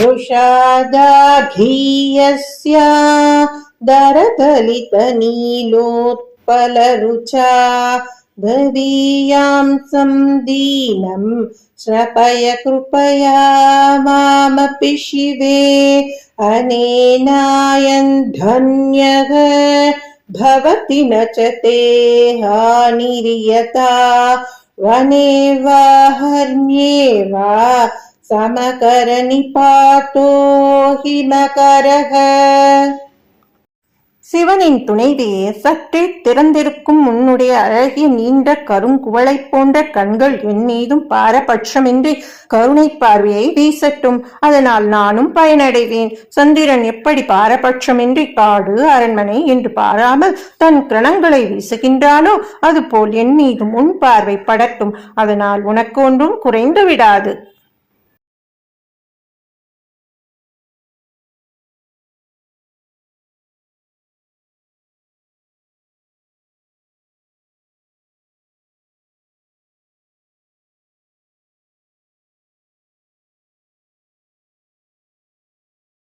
वृषादाघीयस्य दरदलितनीलोत्पलरुचा दवीयां दीनं श्रपय कृपया मामपि शिवे अनेनायन् धन्यः भवति न च ते हानिर्यता वने वा हर्म्ये वा சமகரணி சமகரணிபாத்தோ ஹிமகரக. சிவனின் துணைவியே சற்றே திறந்திருக்கும் உன்னுடைய அழகிய நீண்ட கருங்குவளை போன்ற கண்கள் என் மீதும் பாரபட்சமின்றி கருணை பார்வையை வீசட்டும். அதனால் நானும் பயனடைவேன். சந்திரன் எப்படி பாரபட்சமின்றி பாடு அரண்மனை என்று பாராமல் தன் கிரணங்களை வீசுகின்றானோ அதுபோல் என் மீதும் உன் பார்வை படட்டும். அதனால் உனக்கு ஒன்றும் குறைந்து விடாது.